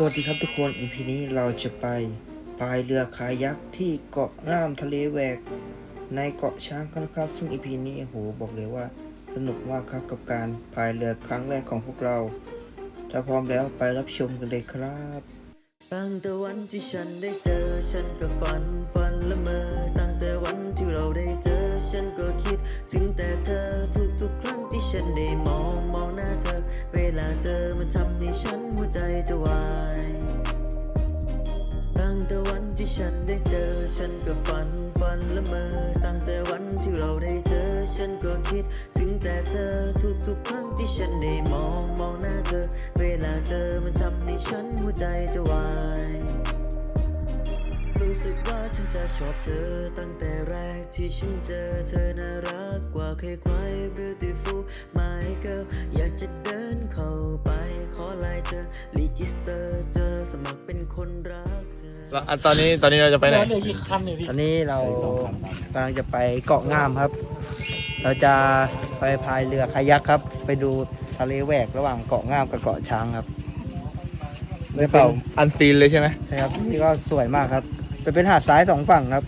สวัสดีครับทุกคนอีพีนี้เราจะไปพายเรือคายักที่เกาะง่ามทะเลแหวกในเกาะช้างกันครับ ซึ่งอีพีนี้โอ้โหบอกเลยว่าสนุกมากครับกับการพายเรือครั้งแรกของพวกเรา ถ้าพร้อมแล้วไปรับชมกันเลยครับตั้งแต่วันที่ฉันได้เจอ ฉันก็ฝันฝันละเมอตั้งแต่วันที่เราได้เจอ ฉันก็คิด ถึงแต่เธอทุกๆครั้งที่ฉันได้มองมองหน้าเธอ เวลาเจอมันทำให้ฉันหัวใจจะวาย ฉันได้เจอ ฉันก็ฝันฝันละเมอ ตั้งแต่วันที่เราได้เจอ ฉันก็คิดถึงแต่เธอทุกๆครั้งที่ฉันได้มองมองหน้าเธอ เวลาเจอมันทำให้ฉันหัวใจจะวาย รู้สึกว่าฉันจะชอบเธอ ตั้งแต่แรกที่ฉันเจอ เธอน่ารักกว่าใครใคร beautiful my girl อยากจะเดินเข้าไปขอไลน์เธอ register เจอสมัครเป็นคนรัก แล้วอันตอนนี้ตอนนี้เราจะไปไหน เหลืออีกคันหนึ่งพี่ตอนนี้เรากำลังจะไปเกาะง่ามครับ เราจะไปพายเรือคายักครับ ไปดูทะเลแหวกระหว่างเกาะง่ามกับเกาะช้างครับไม่เปล่าอันซีนเลยใช่ไหมใช่ครับนี่ก็สวยมากครับจะเป็นหาดทรายสองฝั่งครับ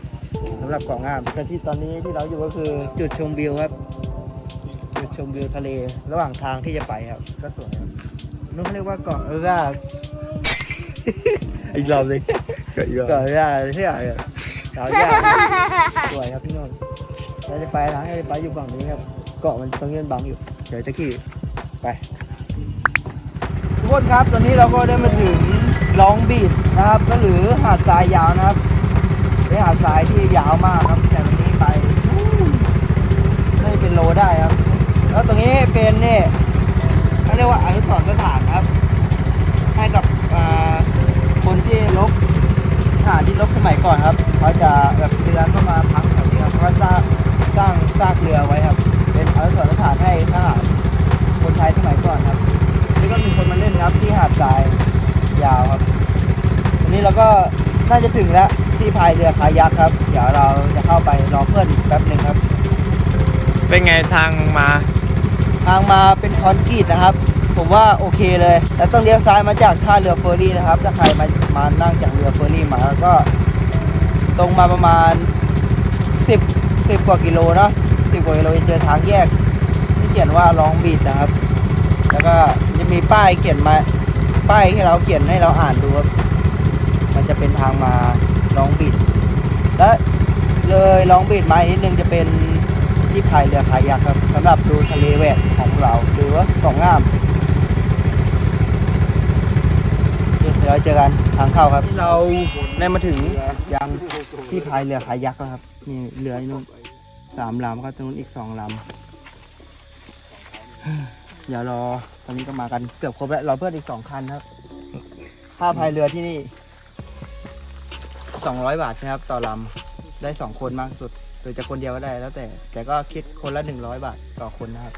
สำหรับเกาะง่ามแต่ที่ตอนนี้ที่เราอยู่ก็คือจุดชมวิวครับ จุดชมวิวทะเลระหว่างทางที่จะไปครับ ก็สวยครับนู่นเขาเรียกว่าเกาะเรืออีกรอบเลย ก็อีกรอบเกาะเรือที่ไหนอะสาวยาสวยครับพี่นนท์เราจะไปนะเราจะไปอยู่ฝั่งนี้ครับเกาะมันตรงนี้มันบังอยู่เดี๋ยวจะขี่ไปทุกคนครับตอนนี้เราก็ได้มาถึงลองบีชนะครับ ก็หรือหาดทรายยาวนะครับเป็นหาดทรายที่ยาวมากครับจากตรงนี้ไปนู่เป็นโลได้ครับ แล้วตรงนี้เป็นนี่เขาเรียกว่าอนุสรณ์สถานครับ ให้กับคนที่ลบ ทหารที่ลบสมัยก่อนครับเขาจะแบบเรือเข้ามาพักแถวนี้ครับเขาก็สร้างสร้างซากเรือไว้ครับ เป็นอนุสรณ์สถานให้ทหารคนไทยสมัยก่อนครับนี่ก็มีคนมาเล่นครับที่หาดทรายยาวครับอันนี้เราก็น่าจะถึงแล้วที่พายเรือคายักครับ เดี๋ยวเราจะเข้าไปรอเพื่อนอีกแป๊บหนึ่งครับ เป็นไงทางมา ทางมาเป็นคอนกรีตนะครับ ผมว่าโอเคเลยแต่ต้องเลี้ยวซ้ายมาจากท่าเรือเฟอร์รี่นะครับ ถ้าใครมามานั่งจากเรือเฟอร์รี่มาก็ ตรงมาประมาณ 10 10กว่ากิโลนะ10กว่ากิโลจะเจอทางแยกที่เขียนว่าลองบีดนะครับ แล้วก็จะมีป้ายเขียนมาป้ายให้เราเขียนให้เราอ่านดูครับมันจะเป็นทางมาลองบีดและเลยลองบีดมาอีกนิดนึงจะเป็นที่พายเรือคายักครับสำหรับดูทะเลแหวกของเราหรือว่าเกาะงามเดี๋ยวเราเจอกันทางเข้าครับที่เราได้มาถึงยังที่พายเรือคายักแล้วครับนี่เรือไอ้นู่นสามลำครับตรงนู้นอีกสองลำเดี๋ยวรอตอนนี้ก็มากันเกือบครบแล้วรอเพื่อนอีกสองคันครับค่าพายเรือที่นี่สองร้อยบาทนะครับ ต่อลำได้สองคนมากสุดหรือจะคนเดียวก็ได้แล้วแต่ แต่ก็คิดคนละหนึ่งร้อยบาทต่อคนนะครับ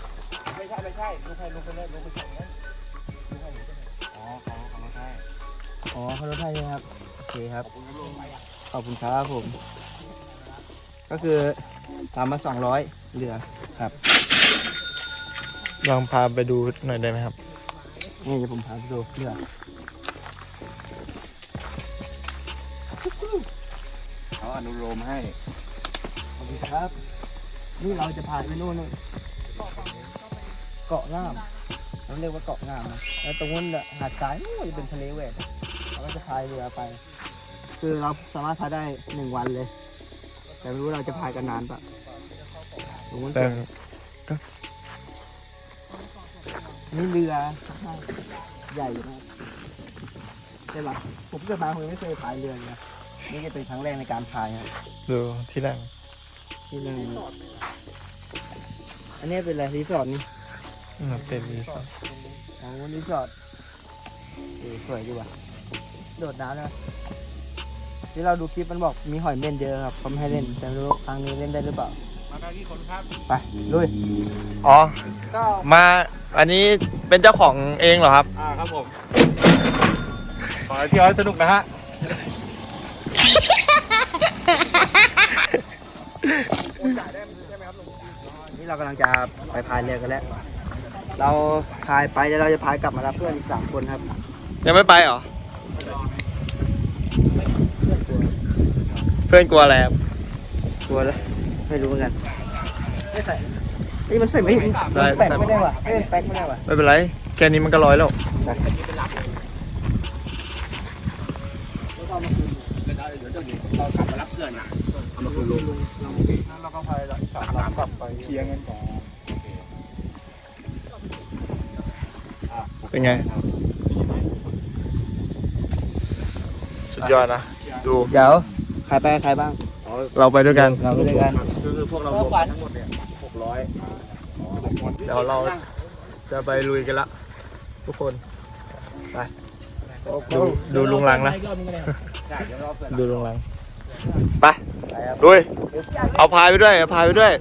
ไม่ใช่ไม่ใช่ลงไปลงไปเลยลงไป อ๋อเขาลดให้ใช่ไหมครับ โอเคครับ ขอบคุณครับผม ก็คือตามมาสองร้อยเหลือครับ ลองพาไปดูหน่อยได้ไหมครับ นี่เดี๋ยวผมพาไปดูเหลือเขาอนุโลมให้ ขอบคุณครับ นี่เราจะพาไปนู่นนู่นเกาะงาม เราเรียกว่าเกาะงามนะแล้วตรงนู้นน่ะหาดทรายนู่นจะเป็นทะเลแหวกเรา ก็จะพายเรือไป คือเราสามารถพายได้หนึ่งวันเลย แต่ไม่รู้เราจะพายกันนานปะตรงนู้นสแต่วยนี่เรือใหญ่อยู่นะครับใช่ปะผมเกิดมาผมยังไม่เคยพายเรือเลยนะนี่จะเป็นครั้งแรกในการพายครับดูที่นั่งที่นั่งอันนี้เป็นอะไรรีสอร์ทนี่อืมเป็นรีสอร์ทอ๋อรีสอร์ทเออสวยดีว่ะ โดดน้ำเลยที่เราดูคลิปมันบอกมีหอยเม่นเยอะครับเขาไม่ให้เล่นแต่ไม่รู้ครั้งนี้เล่นได้หรือเปล่า มาได้ที่คนครับไปลุยอ๋อ ก็มาอันนี้เป็นเจ้าของเองเหรอครับ อ่าครับผม ขอให้เที่ยวให้สนุกนะฮะ นี่เรากำลังจะไปพายเรือกันแล้ว เราพายไปแล้วเราจะพายกลับมารับเพื่อนอีกสามคนครับ ยังไม่ไปเหรอ เพื่อนกลัวอะไรครับกลัวเลยไม่รู้เหมือนกันไม่ใส่เอ้ยมันใส่ไม่มันได้แปลกไม่ได้ว่ะเอ้ยแปลกไม่ได้ว่ะไม่เป็นไร แค่นี้มันก็ร้อยแล้ว เรากลับมารับเพื่อนอะเอามาคืนลุงแล้วก็พายกลับกลับไปเคลียร์เงินก่อนเป็นไง สุดยอดนะ ดู เดี๋ยวใครไปกับใครบ้าง เราไปด้วยกัน เราไปด้วยกัน คือพวกเรารวมกันทั้งหมดเนี่ยหกร้อยเดี๋ยวเราจะไปลุยกันละ ทุกคน ไป ดูดูลุงลังนะใช่เดี๋ยวรอเพื่อนดูลุงลัง ไปลุย เอาพายไปด้วย เอาพายไปด้วย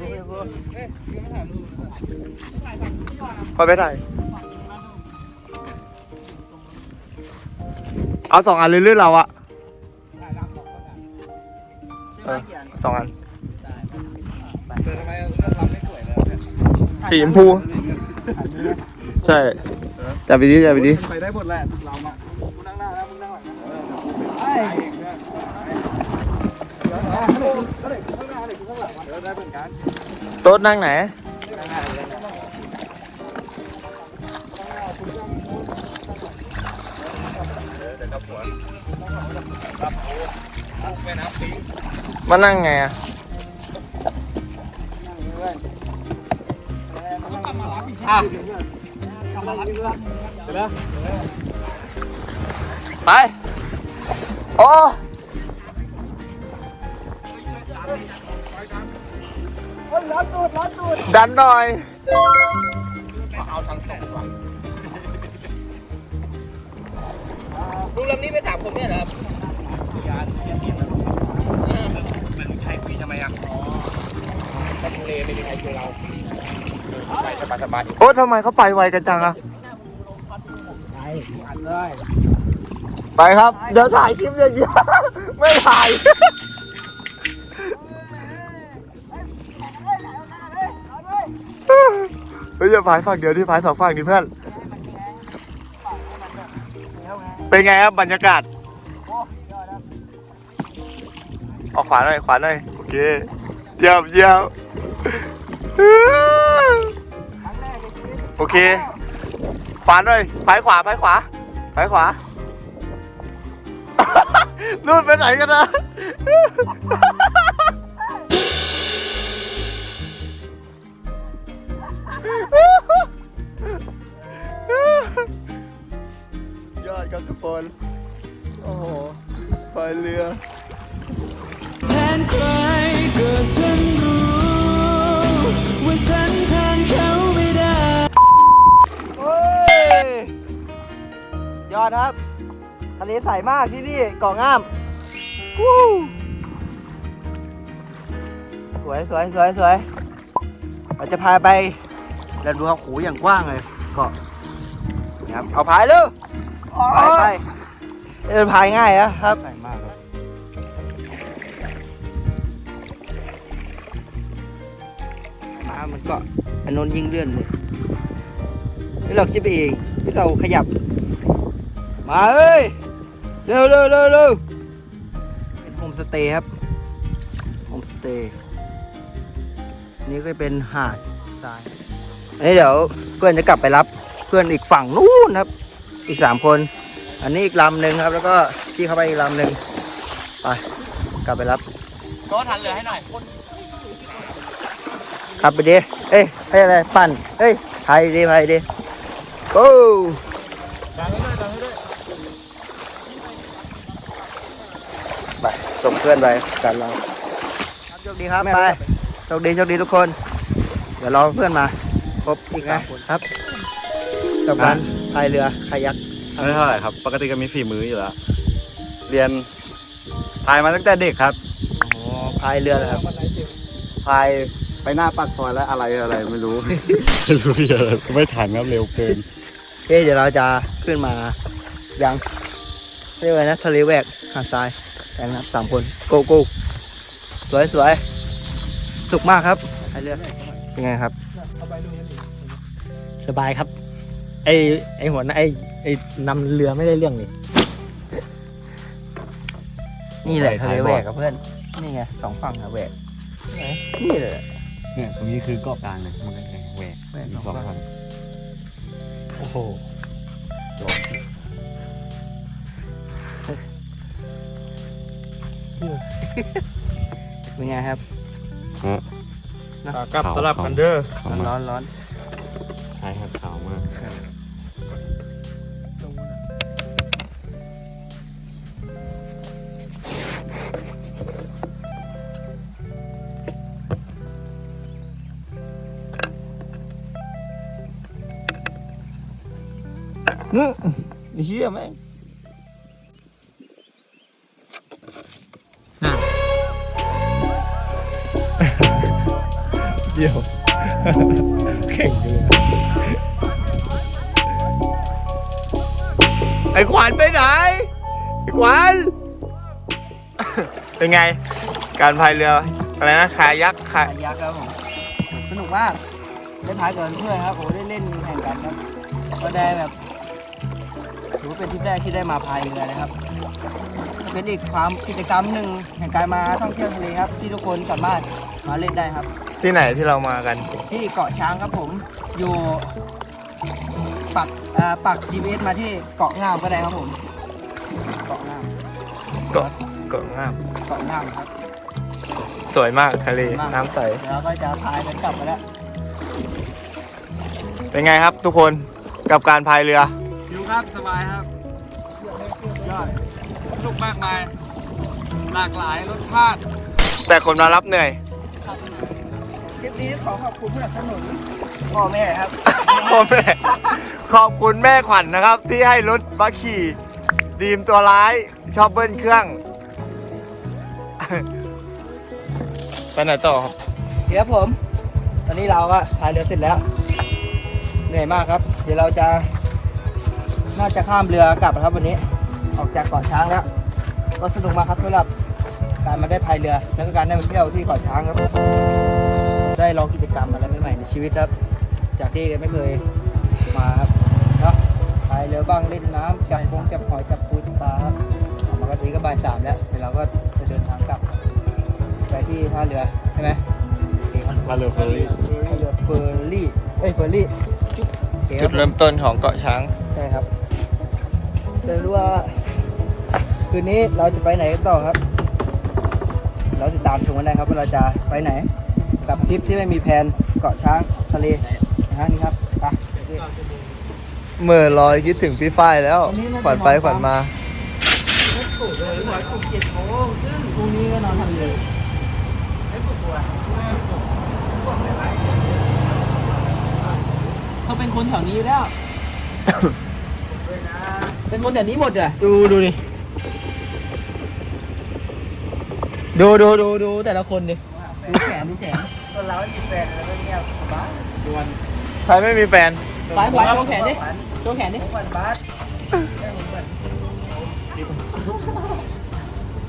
พายไปถ่ายเอาสองอันเลยหรือเราอะ ออสองอันเจอทำไมเรื่องเราไม่สวยเลยเนี่ยสีชมพู ใช่จับไปดิจับไปดิไปได้หมดแหละเราอะมึงนั่งหน้านะมึงนั่งหลังนะไปเองเนี่ยเดี๋ยวเดี๋ยวเดี๋ยวเดี๋ยวข้างหน้าเดี๋ยวข้างหลังเดี๋ยวได้เหมือนกันโต๊ะนั่งไหนแม่น้ำปิง มานั่งไงอะอะไป โอ้ดันหน่อย เอาทั้งสองฝั่งลุงลำนี้ไปถามผมเนี่ยเหรอครับยานเชียร์ทีมนะเป็น ใช้คุยทำไมอะอ๋อแต่ทะเลไม่มีใครช่วยเราไปสบายสบายโอ้ทำไมเขาไปไวกันจังอะอันเลยไปครับ เดี๋ยวถ่ายคลิปอย่างเดียวไม่ถ่ายเฮ้ยอย่าพายฝั่งเดียวที่พายสองฝั่งดิเพื่อน เป็นไงครับบรรยากาศออกขวาหน่อยขวาหน่อยโอ เคเยี่ยมเยี่ยมโอเคขวาหน่อยพายขวาพายขวาพายขวานู่นไปไหนกันนะ มากที่นี่เกาะงามวู้สวยสวยสวยสวยเราจะพาไปเราดูครับโหอย่างกว้างเลยเกาะนี่ครับเอาพายเลยไปไปเออพายง่ายนะครับมากครับมามันก็อันนนยิ่งเลื่อนเลยนี่เราคิดไปเองนี่เราขยับ มาเอ้ย เร็วเร็วเร็วเร็วเป็นโฮมสเตย์ครับโฮมสเตย์นี่ก็เป็นหาดทรายอันนี้เดี๋ยวเพื่อนจะกลับไปรับเพื่อนอีกฝั่งนู้นครับ อีกสามคน อันนี้อีกลำหนึ่งครับ แล้วก็พี่เข้าไปอีกลำหนึ่งไปกลับไปรับโต๊ะทันเหลือให้หน่อยขับไปดิเอ้ยให้อะไรปั่นเอ้ยพายดิพายดิโอ้ ส่งเพื่อนไปกันเราครับโชคดีครับไปโชคดีโชคดีทุกคน เดี๋ยวรอเพื่อนมาครบอีกนะครับกับการพายเรือคายักไม่เท่าไหร่ครับ ปกติก็มีฝีมืออยู่แล้วเรียนพายมาตั้งแต่เด็กครับอ๋อพายเรือเหรอครับพายไปหน้าปากซอยแล้วอะไรอะไรไม่รู้ไม่รู้เยอะไม่ทันครับเร็วเกินโอเคเดี๋ยวเราจะขึ้นมายังเรียกว่านะทะเลแหวกหาดทราย กันครับสามคนโกโก้สวยสวยสุกมากครับไอเรือเป็นไงครับสบายครับ ไอไอหัวหน้าไอไอนำเรือไม่ได้เรื่องเลยนี่แหละไปทะท้าเลยแหบวอร์กดกับเพื่อน นี่ไงสองฝั่งอะแหวกไหนนี่เลยเนี่ยตรงนี้คือเกาะกลางเลยมันก็เลยแหวกแหวกมีสองสองฝั่งฝั่งโอ้โห เป็นไงครับฮะขากลับสลับกันเด้อขาวร้อนมาร้อกนร้อนใช่ครับขาวมากอื้อเฮียแม่ง เดี๋ยวเข่งเลยไอ้ขวัญไปไหน ไอ้ขวัญ เป็นไง การพายเรือ อะไรนะขายักษ์ขาพายักครับผมสนุกมากได้พายกับเพื่อนครับผมได้เล่นแข่งกันครับก็ได้แบบถือว่าเป็นทริปแรกที่ได้มาพายเรือนะครับ เป็นอีกความกิจกรรมหนึ่งแห่งการมาท่องเที่ยวทะเลครับ ที่ทุกคนสามารถมาเล่นได้ครับ ที่ไหนที่เรามากัน ที่เกาะช้างครับผมอยู่ปักเอ่อปัก GPS มาที่เกาะงามก็ได้ครับผม เกาะงามเกาะเกาะงาม เกาะงามครับ สวยมากทะเลสวยมาก น้ำใส เดี๋ยวเราก็จะพายกันกลับมาแล้วเป็นไงครับทุกคนกับการพายเรือชิวครับสบายครับยอดสนุก มากมาย หลากหลายรสชาติแต่คนมารับเหนื่อย คลิปนี้ขอขอบคุณผู้สนับสนุนพ่อแม่ครับ พ่อแม่ขอบคุณแม่ขวัญนะครับ ที่ให้รถมาขี่ดีมตัวร้ายชอบเบิ้ลเครื่อง ไปไหนต่อครับเดี๋ยวผม ตอนนี้เราก็พายเรือเสร็จแล้ว เหนื่อยมากครับ เดี๋ยวเราจะ น่าจะข้ามเรือกลับนะครับวันนี้ ออกจากเกาะช้างแล้ว ก็สนุกมากครับสำหรับการมาได้พายเรือ แล้วก็การได้มาเที่ยวที่เกาะช้างครับ ได้ลองกิจกรรมอะไรใหม่ๆในชีวิตครับ จากที่ไม่เคยมาครับเนาะพายเรือบ้างเล่นน้ำจับพงจับหอยจับปูจับปลาครับออกมาก็ตีก็บ่ายสามแล้วเดี๋ยวเราก็จะเดินทางกลับ ไปที่ท่าเรือใช่ไหมโอเคครับมาเรือเฟอร์รี่ท่าเรือเฟอร์รี่เอ้ยเฟอร์รี่จุ๊บโอเคคจุรัดบเริ่มต้นของเกาะช้าง ใช่ครับจะรู้ว่า คืนนี้เราจะไปไหนกันต่อครับ เราติดตามชมกันได้ครับว่าเราจะไปไหน กับทริปที่ไม่มีแผนเกาะช้างทะเลนะฮะนี่ครับไปโอเคเมื่อลอยคิดถึงพี่ฝ้ายแล้ว ขวัญไปขวัญมาปลุกเลยปลุกเจ็ดโมงครึ่งพรุ่งนี้ก็นอนทำเลยไม่ปลุกตัวเขาเป็นคนแถวนี้อยู่แล้ว เป็นคนแถวนี้หมดอะดูดูดิ ดูดูดูดูแต่ละคนดิดูแขนดูแขนก็เราไม่มีแฟนแล้วก็เงียบสบายใครไม่มีแฟนขวายขวายโชว์แขนดิโชว์แขนดิผมฝันบาสแม่ผมฝัน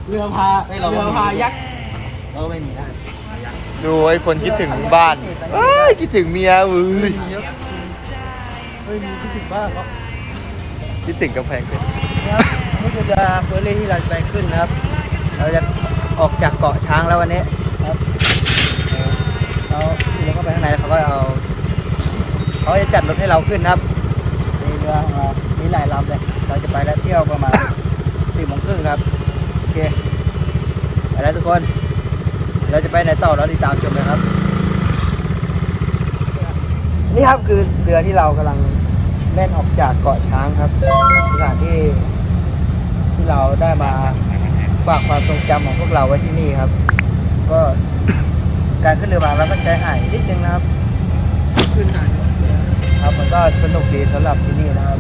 เรือพาเรือพายักษ์เราไม่มีนะดูไอ้คนคิดถึงบ้านเอ้ยคิดถึงเมียเอ้ยเฮ้ยมีที่สิบบ้างครับคิดถึงกำแพงเพชรครับนี่คือเรือเฟอร์รี่ที่เราจะไปขึ้นนะครับ เราจะ ออกจากเกาะช้างแล้ววันนี้ครับเราขี่รถเข้าไปข้างในแล้วเขาก็เอาเขาจะจัดรถให้เราขึ้นนะครับในเรือของเรามีหลายลำเลย เราจะไปแล้วเที่ยวประมาณสี่โมงครึ่งครับ โอเคไปแล้วทุกคน เราจะไปไหนต่อเราติดตามชมเลยครับ นี่ครับคือเรือที่เรากำลังเล่นออกจากเกาะช้างครับสถานที่ที่เราได้มา ฝากความทรงจำของพวกเราไว้ที่นี่ครับ ก็การขึ้นเรือมาแล้วก็ใจหายนิดนึงนะครับขึ้นหายครับมันก็สนุกดีสำหรับที่นี่นะครับ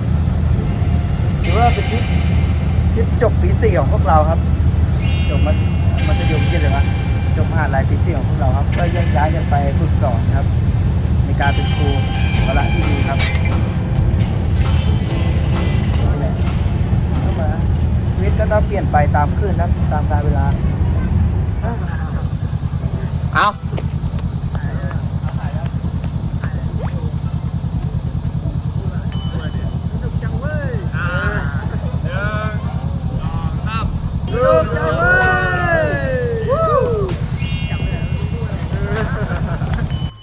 ถือว่าเป็นทริปทริปจบปีสี่ของพวกเราครับจบมัธมัธยมยี่งเลยวะจบมหาลัยปีสี่ของพวกเราครับ ก็แยกย้ายกันไปฝึกสอนครับ ในการเป็นครูวละที่ดีครับ ก็ต้องเปลี่ยนไปตามคลื่นนะตามการเวลา เอา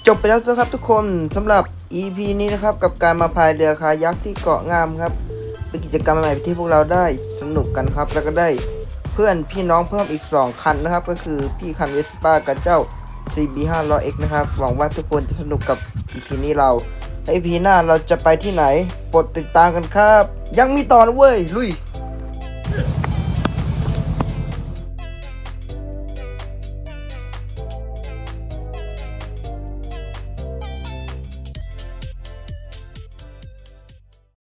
จบไปแล้วนะครับทุกคนสำหรับ EP นี้นะครับ กับการมาพายเรือคายักที่เกาะงามครับ เป็นกิจกรรมใหม่ที่พวกเราได้ นุกกันครับ แล้วก็ได้เพื่อนพี่น้องเพิ่มอีก 2 คันนะครับ ก็คือพี่คันเวสป้ากับเจ้า CB 5 0 0 X นะครับ หวังว่าทุกคนจะสนุกกับ EP นี้เราไอพีหน้าเราจะไปที่ไหนโปรดติดตามกันครับ ยังมีต่อนะเว้ยลุย